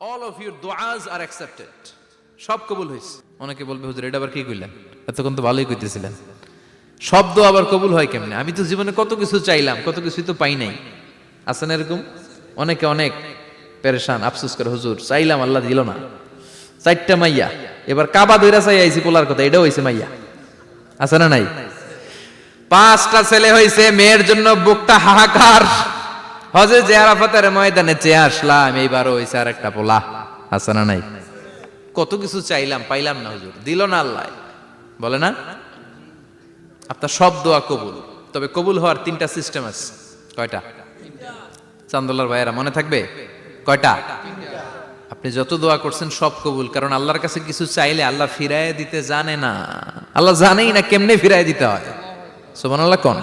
All of your দোয়াজ are accepted সব কবুল হয়েছে। অনেকে বলবে, হুজুর, এটা আবার কি কইলেন? এতক্ষণ তো ভালোই কইতেছিলেন। শব্দ আবার কবুল হয় কেমনে? আমি তো জীবনে কত কিছু চাইলাম, কত কিছুই তো পাই নাই। আছে না এরকম? অনেকে অনেক পেরেশান, আফসোস করে, হুজুর, চাইলাম, আল্লাহ দিল না। চারটা মাইয়া। এবার কাবা দইরা চাই আইছি পোলার কথা, এটাও হয়েছে মাইয়া। আছে না নাই? পাঁচটা ছেলে হয়েছে মেয়ের জন্য বুকটা হাহাকার। হজে যে আরাফাতের ময়দানে চেয়ে আসলাম, এইবারও হয়েছে আর একটা পোলা। আছে না নাই? কত কিছু চাইলাম, পাইলাম না হুজুর। দিল না আল্লাহ। বলে না? আপনার সব দোয়া কবুল। তবে কবুল হওয়ার তিনটা সিস্টেম আছে। কয়টা? চান্দোলার ভাইয়েরা, মনে থাকবে? কয়টা? আপনি যত দোয়া করছেন সব কবুল, কারণ আল্লাহর কাছে কিছু চাইলে আল্লাহ ফিরায় দিতে জানে না। আল্লাহ জানেই না কেমনে ফিরায় দিতে হয়। সোমান আল্লাহ কোন?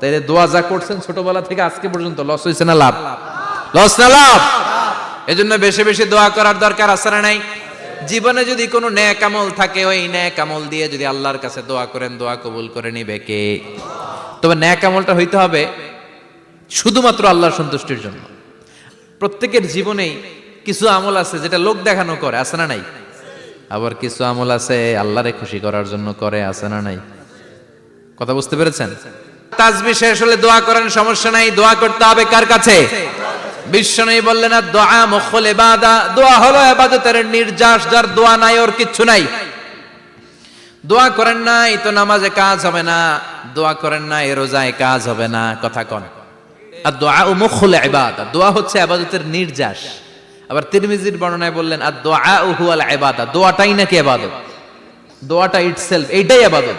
তাইলে দোয়া যা করছেন ছোটবেলা থেকে আজকে পর্যন্ত লস হয়েছে না লাভ? লস না লাভ। এজন্য বেশি বেশি দোয়া করার দরকার আছে না নাই? জীবনে যদি কোনো ন্যাক আমল থাকে ওই ন্যাক আমল দিয়ে যদি আল্লাহর কাছে দোয়া করেন দোয়া কবুল করে নিবে কে? তবে ন্যাক আমলটা হইতে হবে শুধুমাত্র আল্লাহর সন্তুষ্টির জন্য। প্রত্যেকের জীবনেই কিছু আমল আছে যেটা লোক দেখানো করে আছে না নাই? আবার কিছু আমল আছে আল্লাহরে খুশি করার জন্য করে আছে না নাই? কথা বুঝতে পেরেছেন? তাজবি শেষ হলে দোয়া করেন, সমস্যা নাই, দোয়া করতে হবে কার কাছে? বিশ্ব নেই বললেন দোয়া মখল দোয়া হলো নির্যাস, যার দোয়া নাই, ওর কিচ্ছু নাই। দোয়া করেন তো নামাজে কাজ হবে না। দোয়া করেন নাই, রোজায় কাজ হবে না, কথা কন। আর দোয়া ও মুখল ইবাদা। দোয়া হচ্ছে আবাদতের নির্যাস। আবার তিরমিজির বর্ণনায় বললেন আর দোয়া ও হুয়াল দোয়াটাই নাকি ইবাদত? দোয়াটা ইটসেলফ এইটাই আবাদত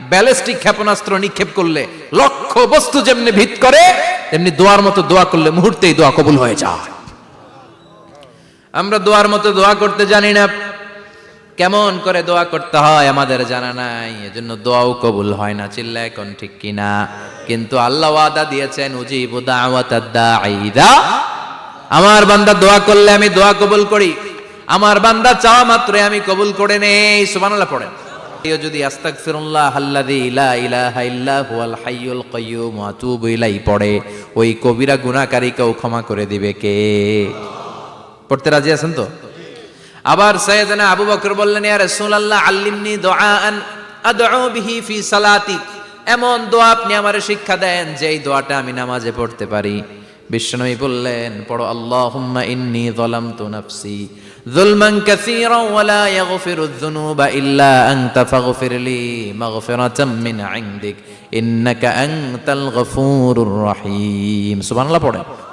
ব্যালিস্টিক ক্ষেপণাস্ত্র নিক্ষেপ করলে লক্ষ্য বস্তু যেমনি ভিত করে, তেমনি দোয়ার মতো দোয়া করলে মুহূর্তেই দোয়া কবুল হয়ে যায়। আমরা দোয়ার মতো দোয়া করতে জানি না। কেমন করে দোয়া করতে হয় আমাদের জানা নাই। এজন্য দোয়াও কবুল হয় না, চিল্লা এখন ঠিক কিনা? কিন্তু আল্লাহ ওয়াদা দিয়েছেন, উজিবু দাওয়াতাদ দাঈদা। আমার বান্দা দোয়া করলে আমি দোয়া কবুল করি। আমার বান্দা চাওয়া মাত্রই আমি কবুল করে নেই, সুবহানাল্লাহ পড়েন। কেউ যদি আস্তাগফিরুল্লাহ আল্লাযী লা ইলাহা ইল্লা হুয়াল হাইয়ুল কাইয়্যুম ওয়া আতুবু পড়ে, ওই কবিরা গুনাহকারীকেও ক্ষমা করে দিবে কে? পড়তে রাজি আছেন তো? আবার সৈয়দনা আবু বকর বললেন, ইয়া রাসূলুল্লাহ, আল্লিমনি দুআআন আদউ বিহি ফি সালাতি এমন দোয়া আপনি আমারে শিক্ষা দেন, যেই দোয়াটা আমি নামাজে পড়তে পারি। বিশ্বনবী বললেন, পড়ো, আল্লাহুম্মা ইন্নী যালামতু নাফসি। যুলমান কাসীরা ওয়া লা ইয়াগফিরুয যুনুবা ইল্লা আনতা ফাগফির লি মাগফিরাতাম মিন ইনদিক, ইন্নাকা আনতাল গফুরুর রহিম। সুবহানাল্লাহ, পড়েন।